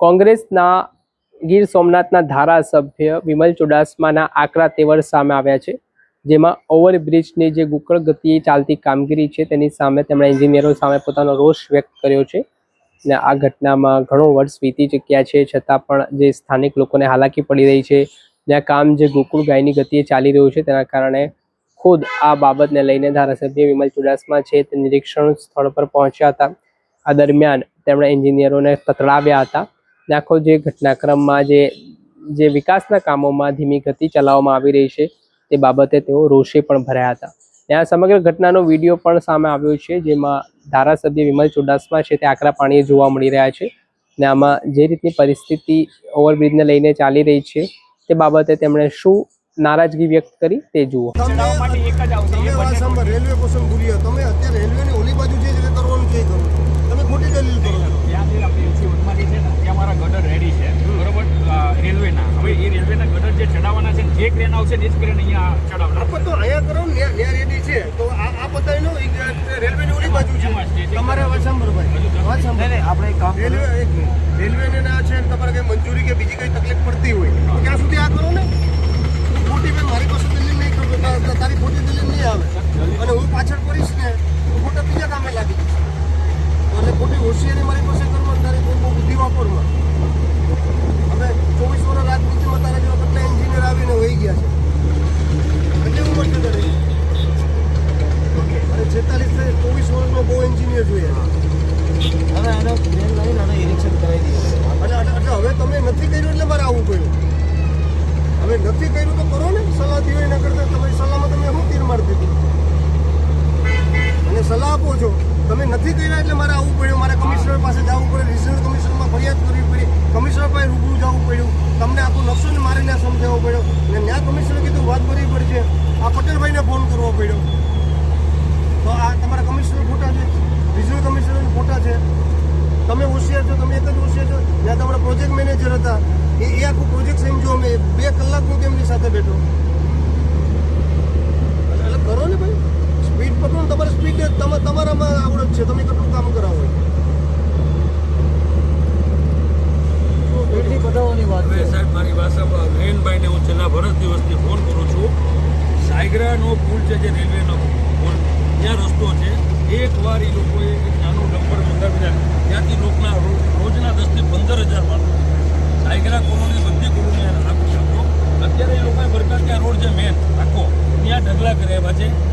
કોંગ્રેસના ગીર સોમનાથના ધારાસભ્ય વિમલ ચુડાસમાના આકરા તેવર સામે આવ્યા છે, જેમાં ઓવરબ્રિજની જે ગુકળ ગતિએ ચાલતી કામગીરી છે, તેની સામે તેમણે એન્જિનિયરો સામે પોતાનો રોષ વ્યક્ત કર્યો છે. અને આ ઘટનામાં ઘણો વર્ષ વીતી ચૂક્યા છે, છતાં પણ જે સ્થાનિક લોકોને હાલાકી પડી રહી છે જ્યાં કામ જે ગોકુળ ગાયની ગતિએ ચાલી રહ્યું છે, તેના કારણે ખુદ આ બાબતને લઈને ધારાસભ્ય વિમલ ચુડાસમા છે તે નિરીક્ષણ સ્થળ પર પહોંચ્યા હતા. આ દરમિયાન તેમણે એન્જિનિયરોને તતડાવ્યા હતા. ને આખો જે ઘટનાક્રમમાં જે જે વિકાસના કામોમાં ધીમી ગતિ ચલાવવામાં આવી રહી છે તે બાબતે તેઓ રોષે પણ ભર્યા હતા. ત્યાં આ સમગ્ર ઘટનાનો વીડિયો પણ સામે આવ્યો છે જેમાં ધારાસભ્ય વિમલ ચુડાસમા છે તે આકરા પાણીએ જોવા મળી રહ્યા છે ને આમાં જે રીતની પરિસ્થિતિ ઓવરબ્રિજને લઈને ચાલી રહી છે તે બાબતે તેમણે શું નારાજગી વ્યક્ત કરી તે જુઓ. માટે રેલવે તમે અત્યારે રેલવેની ઓલી બાજુ જે કરવાનું છે તમે ખોટી દલીલ કરો છો ત્યાં જે આપણી એમસી વનમાળી છે ને ત્યાં મારા ગટર રેડી છે બરોબર અ, રેલવેના હવે એ જે ચડાવવાના છે જે ક્રેન આવશે ને એ જ ક્રેન અહીંયા ચડાવવાના પણ તો અહીંયા કરો ને ત્યાં રેડી છે. તો આ આ ઈ રેલવેની ઓલી બાજુ છે. તમારે વાત સાંભળો ભાઈ. વાત સાંભળો. આપણે એક કામ રેલવે. રેલવેને ના છે ને તમારે કઈ મંજૂરી કે બીજી કઈ તકલીફ પડતી હોય તો ત્યાં સુધી આ કરો ને હું ખોટી ભાઈ મારી પાસે દલીલ નહીં કરતો તા- તા- તારી ખોટી દલીલ નહીં આવે અને હું પાછળ કરીશ ને તો ખોટા બીજા કામે લાગી જઈશ. તો એટલે ખોટી હોશિયારી મારી પાસે કરવા તારી બહુ બહુ બુદ્ધિ વાપરમાં હવે ચોવીસ વર્ષ રાજનીતિમાં તારા જેવા કેટલા એન્જિનિયર આવીને વહી ગયા છે કેટલી ઉંમર છે તારી અને છેતાલીસ ચોવીસ વર્ષનો બહુ એન્જિનિયર જોઈએ. હવે આનો પ્લેન લઈને આને ઇરેક્શન કરાવી દીધું. અને એટલે હવે તમે નથી કર્યું એટલે મારે આવવું પડ્યું. હવે નથી કર્યું તો કરો ને સલાહ દીધો એના કરતાં. તમારી સલાહમાં તમે શું તીર મારી દીધું? અને સલાહ આપો છો. તમે નથી કર્યા એટલે મારે આવવું પડ્યું. મારે કમિશનર પાસે જવું પડે રિજનલ કમિશનરમાં ફરિયાદ કરવી પડી. કમિશનર પાસે રૂબરૂ જવું પડ્યું તમને આખો નકશો ને મારે ત્યાં સમજાવવો પડ્યો અને ન્યા કમિશનર કીધું વાત કરવી પડશે આ પટેલભાઈને ફોન કરવો પડ્યો તો આ તમારા કમિશનર ખોટા છે રિજનલ કમિશનર ખોટા છે તમે છો તમે એક જ વર્ષે છો જ્યાં તમારા પ્રોજેક્ટ મેનેજર હતા એ એ આખું પ્રોજેક્ટ સમજો અમે બે કલાક હું તેમની સાથે બેઠો. એટલે કરો ને ભાઈ. સ્પીડ પકડો ને તમારે સ્પીડ તમે તમારામાં આવડત છે તમે કેટલું કામ કરાવો. એટલી બધાઓની વાત સાહેબ મારી ભાષામાં નયનભાઈને હું છેલ્લા વર્ષ દિવસથી ફોન કરું છું. સાયગ્રાનો પુલ છે જે રેલવેનો પુલ. ત્યાં રસ્તો છે એકવાર એ લોકોએ એક નાનું ડમ્પર મંગાવી 金。